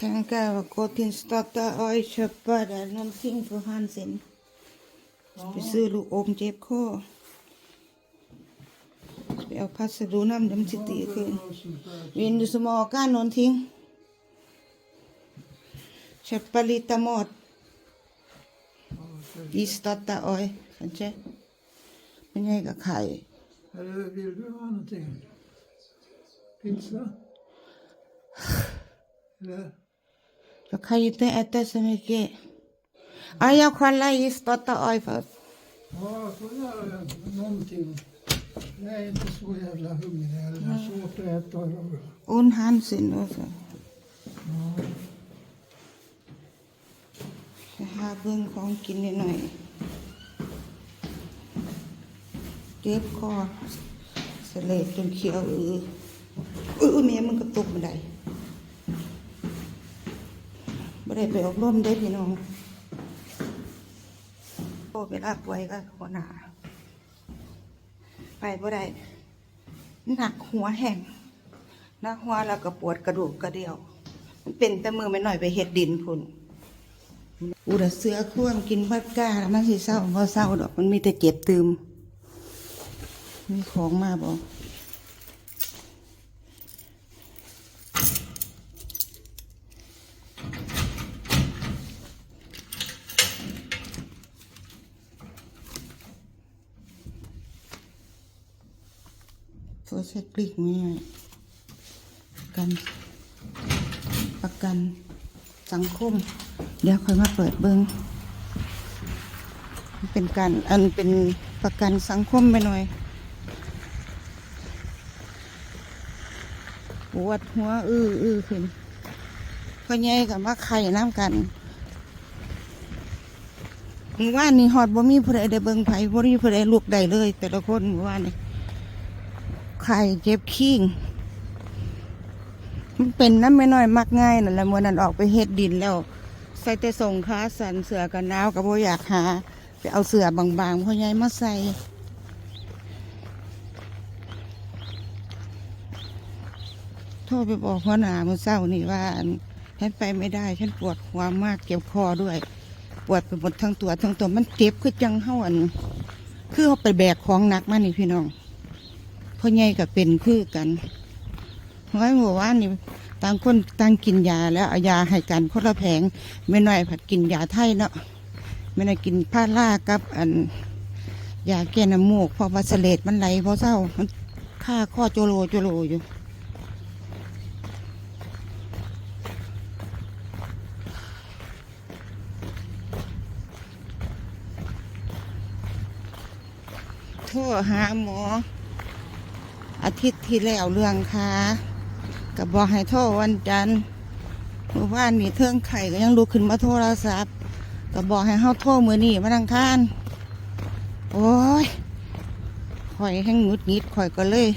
tänka gå till en starta och köpa där någonting för Hansen. Speciellt om Jepp K. ไปเอาพัสดุน้ำดำสิตีขึ้นวินดูสมอก้านนนทิ้งเชปปลิตามอดอีสตัตตาออยสันเจเป็นไงกับไข่ Eller vill du ha någonting? Pizza? Eller? Jag kan ju inte äta så mycket. Ah, jag kollar i starta oj först. Ja, jag får göra någonting. Jag är inte så jävla hungrig. Jag har svårt att äta. Und Hansen också. Jag har เบิ่งของกินนิดหน่อยเจ็บคอเสลดจนเขียวอืออือแม่มันก็ตกบันได ไม่ได้ไปอบรมได้พี่น้องโอ้เวลาป่วยก็หัวหนา ไปบ่ได้หนักหัวแห้งหนักหัวแล้วก็ปวดกระดูกกระเดี่ยว มันเป็นแต่มือไม่หน่อยไปเฮ็ดดินพุ่นอุดเสือควมกินพัดก้าแล้วมันสิเศร้าพอเศร้าดอกมันมีแต่เจ็บตืมมีของมาบอกโทรเช็คค ลิกไม่ได้ประกัน ประกันสังคม เดี๋ยวค่อยมาเปิดเบิงมันเป็นการอันเป็นประกันสังคมไปหน่อยปวดหัว อื้ออื้อขึ้นพ่อใหญ่กับมาไข่น้ำกันหมู่บ้านนี่ฮอดบ่มีผู้ใดได้เบิ่งไผบ่มีผู้ใดลุกได้เลย แต่ละคนหมู่บ้านนี่ ไข่เจ็บขี้งมันเป็นน้ำไม่น้อยมักง่ายนั่นแหละมื่อนั้นออกไปเฮ็ดดินแล้ว ใส่แต่ส่งขาสันเสือกันหนาวกับโบอยากหา ไปเอาเสือบางๆพ่อใหญ่มาใส่โทรไปบอกพ่อหนาเมื่อเช้านี่ว่าฉันไปไม่ได้ ฉันปวดหัวมากเจ็บคอด้วย ปวดไปหมดทั้งตัวทั้งตัวมันเจ็บคือจังเฮาอัน คือเขาไปแบกของหนักมากนี่พี่น้อง พ่อใหญ่ก็เป็นคือกันร้อยหมู่ว่านนี่ต่างคนต่างกินยาแล้วเอายาให้กันคนละแผงไม่น้อยผัดกินยาไทยเนาะไม่น้อยกินพารากับอันยาแก้น้ำมูกเพราะว่าเสลดมันไหลเพราะเศร้ามันฆ่าข้อโจโลโจโลอยู่โทรหาหมอ อาทิตย์ที่แล้วเรื่องค่ะก็บอกให้โทรวันจันทร์เมื่อวานนี่เทิงไข่ก็ยังลุกขึ้นมาโทรศัพท์ก็บอกให้เฮาโทรมือนี่มาดังคานโอ้ยข่อยแห้งงุดงิดข่อยก็เลย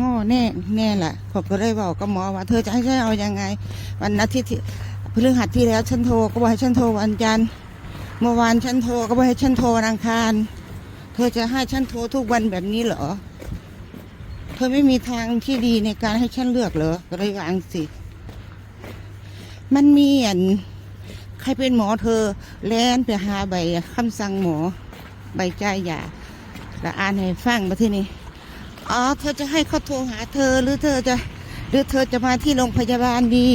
ง้อแน่แน่แหละข่อยก็เลยบอกกับหมอว่าเธอจะให้ฉันเอายังไง วันอาทิตย์พฤหัสที่แล้วฉันโทรก็บอกให้ฉันโทรวันจันทร์เมื่อวานฉันโทรก็บอกให้ฉันโทรวันอังคาร เธอจะให้ฉันโทรทุกวันแบบนี้เหรอ ธอไม่มีทางที่ดีในการให้ฉันเลือกเหรอก็เลยวางสิ มันมีอันใครเป็นหมอเธอ แล่นไปหาใบคำสั่งหมอ ใบจ่ายยาแล้วอ่านให้ฟังมาที่นี่อ๋อเธอจะให้เขาโทรหาเธอหรือเธอจะหรือเธอจะมาที่โรงพยาบาลดี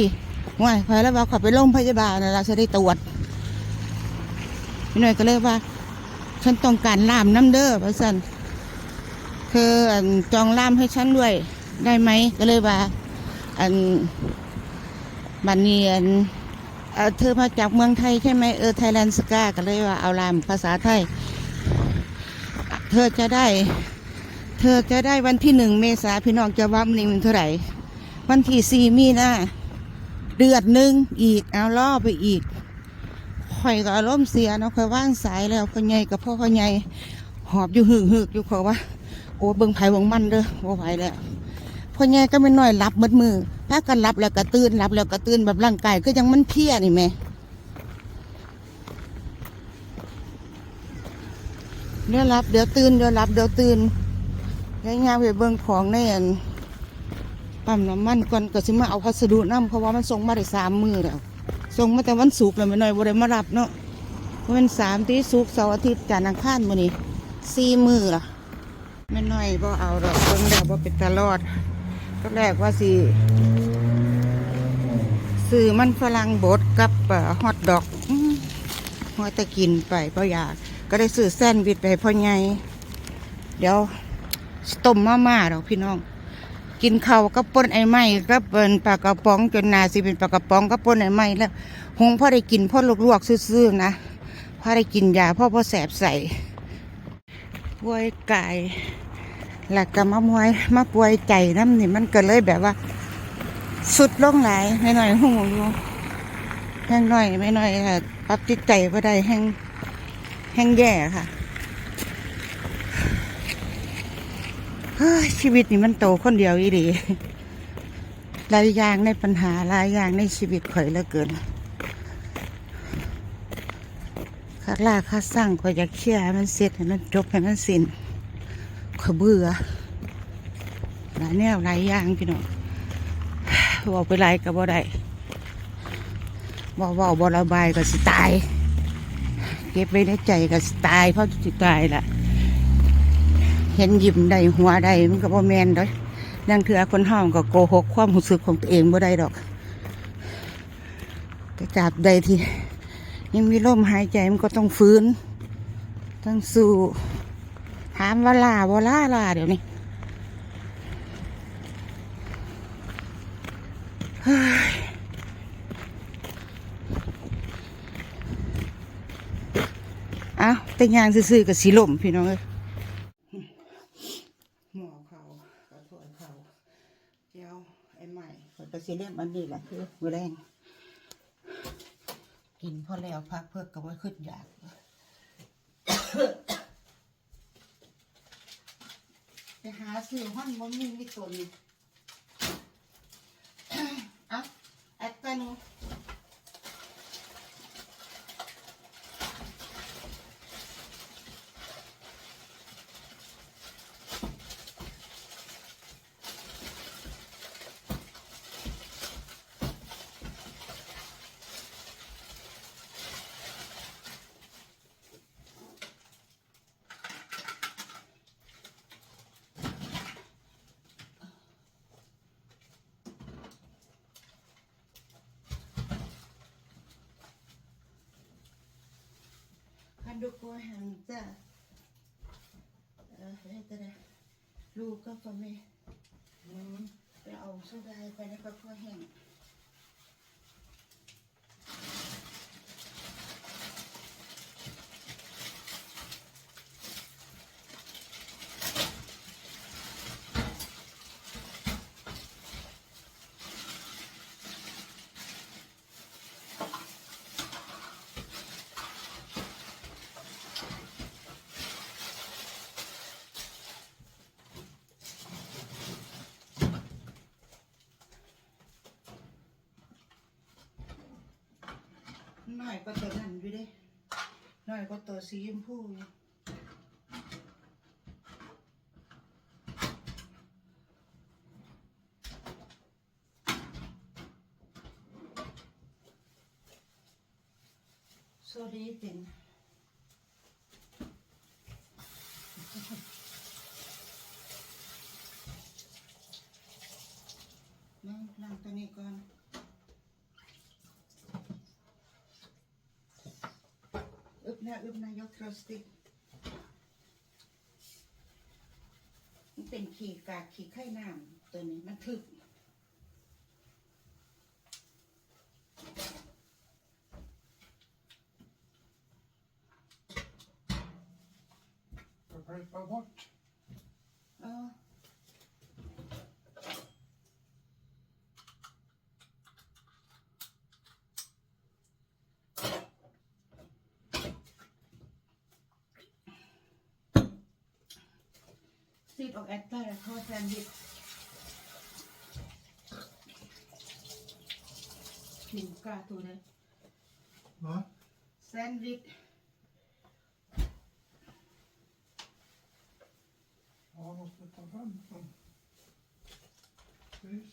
ว่าไปแล้วว่าขอไปโรงพยาบาลนะเราจะได้ตรวจพี่หน่อยก็เลยว่า ฉันต้องการล่ามน้ำเด้อพระสัน เธออันจองล่ามให้ฉันด้วย ได้ไหมก็เลยว่า อันบันเนียนเอ่อเธอมาจากเมืองไทยใช่ไหมเออไทยแลนด์สกาก็เลยว่าเอาล่ามภาษาไทย เธอจะได้ เธอจะได้วันที่หนึ่งเมษาพี่น้องจะว่ามันนี่มันเท่าไหร่วันที่สี่มีนาเดือนหนึ่งอีกเอาล่อไปอีกข่อยก็อารมณ์เสียเนาะข่อยว่างสายแล้วพ่อใหญ่กับพ่อพ่อใหญ่หอบอยู่หึกหึกอยู่ขอว่า โอ้เบิ่งไผเบิ่งมันเด้อบ่ไหวแล้วพ่อแง่ก็ไม่น้อยรับหมดมือถ้ากันรับแล้วก็ตื่นรับแล้วก็ตื่นแบบร่างกายก็ยังมันเพลียนี่แหม่เดี๋ยวรับเดี๋ยวตื่นเดี๋ยวรับเดี๋ยวตื่นยายงามไปเบิ่งของในอันปั๊มน้ำมันก่อนก็สิมาเอาพัสดุนํเพราะว่ามันส่งมาได้สามมือแล้วส่งมาแต่วันศุกร์แล้วไม่น้อยบ่ได้มารับเนาะวันสามที่ศุกร์เสาร์อาทิตย์จันทร์อังคารมื้อนี้สี่มือล่ะ ไม่น้อยบ่เอาดอกเบิ่งแล้วบ่เป็นตลอดก็แรกว่าสิซื้อมันฝรั่งบดกับห่อฮอทดอกอื้อหัวแต่กินไปเพราะอยากก็ได้ซื้อแซนด์วิชไปพ่อใหญ่เดี๋ยวต้มมาม่าดอกพี่น้อง กินข้าวกับป่นไอ้ไม้กับเป็นปลากระป๋องจนนาสิเป็นปลากระป๋องกับป่นไอ้ไม้แล้วหงพ่อได้กินพ่อลวกๆซื่อๆนะพ่อได้กินยาพ่อพ่อแสบใส่ ป่วยกายแล้วก็มามวยมาป่วยใจน้ำนี่มันก็เลยแบบว่า สุดลงหลายไม่หน่อยหูอยู่แห้งหน่อยไม่หน่อยค่ะปรับจิตใจก็ได้แห้งแห้งแย่ค่ะชีวิตนี่มันโตคนเดียวอีดีหลายอย่างในปัญหาหลายอย่างในชีวิตข่อยเหลือเกิน ค่าลาค่าสร้างข่อยอยากเคลียร์ให้มันเสร็จให้มันจบให้มันสิ้นข่อยเบื่อหลายแนวหลายอย่างพี่น้องบอกไปหลายก็บ่ได้บอกว่าบ่ระบายก็สิตาย เก็บไว้ในใจก็สิตายเพราะสิตายล่ะเห็นยิ้มได้หัวได้มันก็บ่แมนดอกนั่งเถือคนห้ามก็โกหกความรู้สึกของตัวเองบ่ได้ดอกแต่จับใดที่ ยังมีลมหายใจมันก็ต้องฟื้น ต้องสู้ถามว่าลาบ่ลาลาเดี๋ยวนี้เฮ้ยเอ้าแต่ยางซื่อๆกับสีลมพี่น้องเอ้ยหมอเขากระถวยเขาเจียวไอ้ใหม่ก็สิเล่มอันนี้แหละคือมือแรง กินพอแล้วพักเพื่อกับว่าขึ้นอยากไปหาซื้อห้อนมันมีมีตัวนี้อะแอดกันงคัน ดูกูหันจ้ะเออเฮ้ยแต่ละลูกก็ก็ไม่อืมไปเอาสุดาไปแล้วก็ข้อแห้ง น้อยก็ตัวนั้นอยู่ด้น้อยก็ตัวสีชมพูอยู่โซดีเป็นนั่งนั่งตัวนี้ก่อน อึบหน้าอึบนายกทรสติกมันเป็นขีกากขีไข่น้ำตัวนี้มันถึก Jag klipper bort. เออซีด ออกแอดได้แล้วเขาแซนด์วิชหิวกาตัวเลย Va? แซนด์วิช Jag måste ta fram dem. Precis.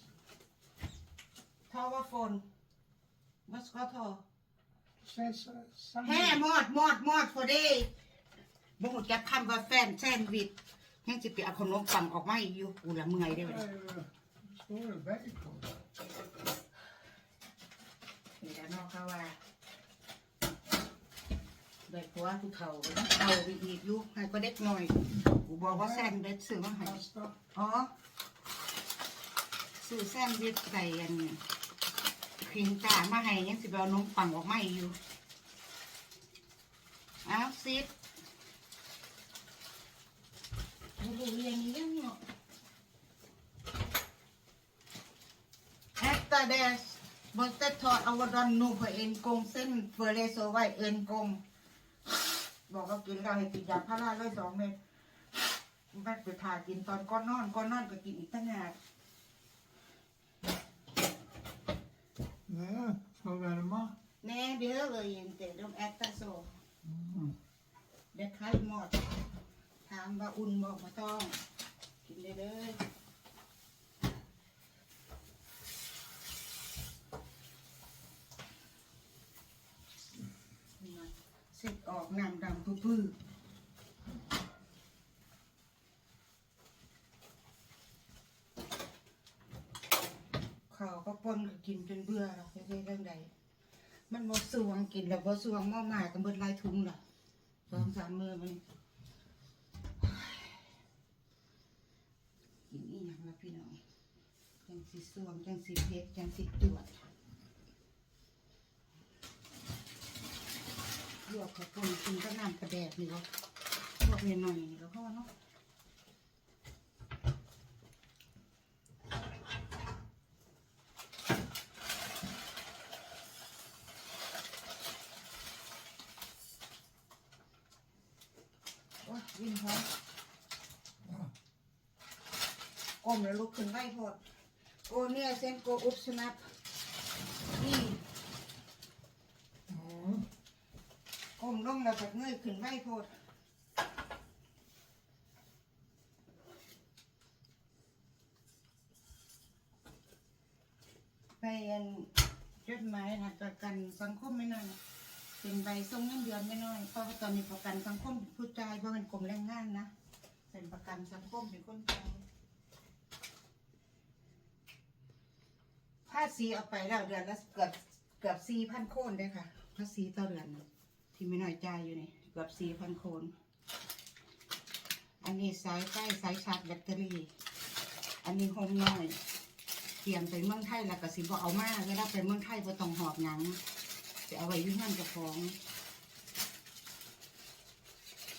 ทอว่าโฟนมัสก็ทอ Säg så. Samma. แฮ่หมดหมดหมดพอดีบ่ฮู้จักคำว่าแฟนแซนด์วิช ยังสิไปเอาขนมปังออกมาอีกอยู่กูละเมื่อยเด้อ Det är ju- står det bacon. นี่แหละเนอกเขาว่าเด็กผัวกูเฒ่าเฒ่าไปอีกอยู่ให้ก็เด็กหน่อยกูบอกว่าแซนด์วิชซื้อมาให้ Pasta. อ๋อซื้อแซนด์วิชใส่อันพิงตามาให้ยังสิไปเอานมปังออกมาอีกอยู่อ้าวซิดโอ้โหอย่างนี้ยังเนาะ Efter det måste ta över nu på en gång sen för det så var en gång บอกว่ากินเราให้กินยาพาราเลยสองเม็ดแม่ไปทากินตอนก้อนนอนก้อนนอนก็กินอีกตั้งนาน Nej, ska värma. แน่เด้อเลยยังแต่ดมแอตตาโซ Mm. เด็กไข้หมด ถามว่าอุ่นบอกมาต้อง กินเลยเด้อเสร็จออกน้ำดำพื้นๆข้าวก็ปนก็กินจนเบื่อแล้วไม่ใช่เรื่องใดมันบ่สวงกินแล้วบ่สวงหม้อหมากันเบิดลายถุงล่ะสองสามมือมันกินอีหยังล่ะ พี่น้องจังสีสวงจังสีเพชรจังสีตรวจลวกข้าวปุ้นกินก็น้ำกระแดดนี่ก็ลวกเนหน่อยนี่ก็พอเนาะโอ้ยวิ่งหอม ก้มแล้วลุก ขึ้นไหวโพดโกเนี่ยเส้นโกอุบสนับนี่ Ja. ก้มลงแล้วก็เงยขึ้นไหวโพดไปอันจดหมายนะประกันสังคมไม่น้อยเป็นใบส่งเงินเดือนไม่น้อยเพราะตอนนี้ประกันสังคมเป็นผู้จ่ายเพราะเป็นกรมแรงงานนะเป็นประกันสังคมเป็นคนจ่ายาษีเอาไปแล้วเดือนละเกือบเกือบสี่พันโคนได้ค่ะภาษีต่อเดือนที่ไม่น้อยใจอยู่นี่เกือบสี่พันโคน อันนี้สายไฟสายชาร์จแบตเตอรี่ อันนี้โฮมน้อยเตรียมไปเมืองไทยแล้วก็สิบ่เอามาเวลาไปเมืองไทยบ่ต้องหอบหยังจะเอาไว้ยุ่งานเจะฟ้าของ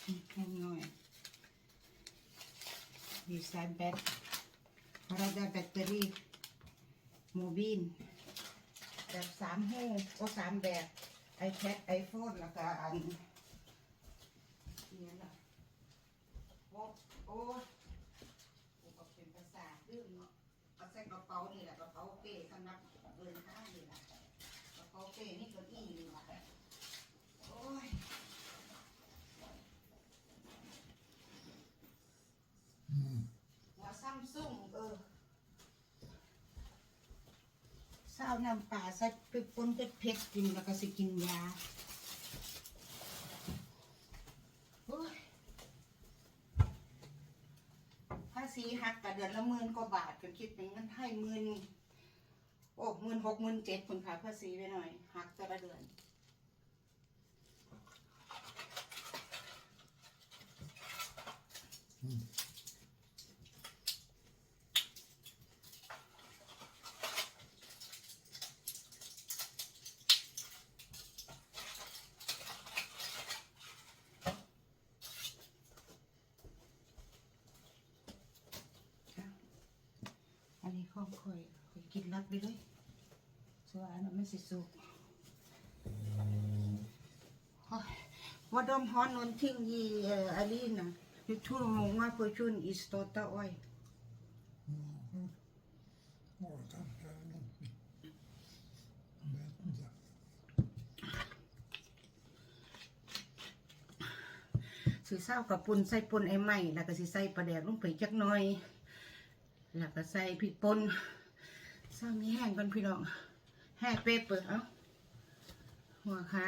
อืมโฮมน้อยดีไซน์แบตเราได้แบตเตอรี่ โมบิน แบบสามหูก็สามแบบ iPad iPhone แล้วก็อันเนี่ยนะโอ้โอ้กูก็เป็นภาษาทลืมเนาะเอาใส่กระเป๋านี่แหละกระเป๋าเป้สำหรับเดินทางนี่แหละกระเป๋าเป้นี่เก็อี้นี่แหละโอ้ย Mm. หัวซัมซุงเออ เศร้าน้ำปลาใส่ไปปนเผ็ดกินแล้วก็สิกินยาภาษีหักกับเดือนละหมื่นกว่าบาทก็คิดเป็นเงินไทยหมื่นโอ้หมื่นหกหมื่นเจ็ดคุณค่ะภาษีไปหน่อย หักแต่ละเดือนอันนี้ข้องค่อยค่อยกินรักไปเลย สิสุกว่าดมฮอนนนทิ้งยีอาลีนะยูทูบมงว่าเพื่อชุนอิสโตตาอ้อยสีเศร้ากับปุนใส่ปุนไอ้ไม้แล้วก็สิใส่ปลาแดกลงไปจักหน่อย แล้วก็ใส่พริกป่นเศร้ามีแห้งกันพี่น้อง ให้เป๊ะเปิดเอ้าหัวขา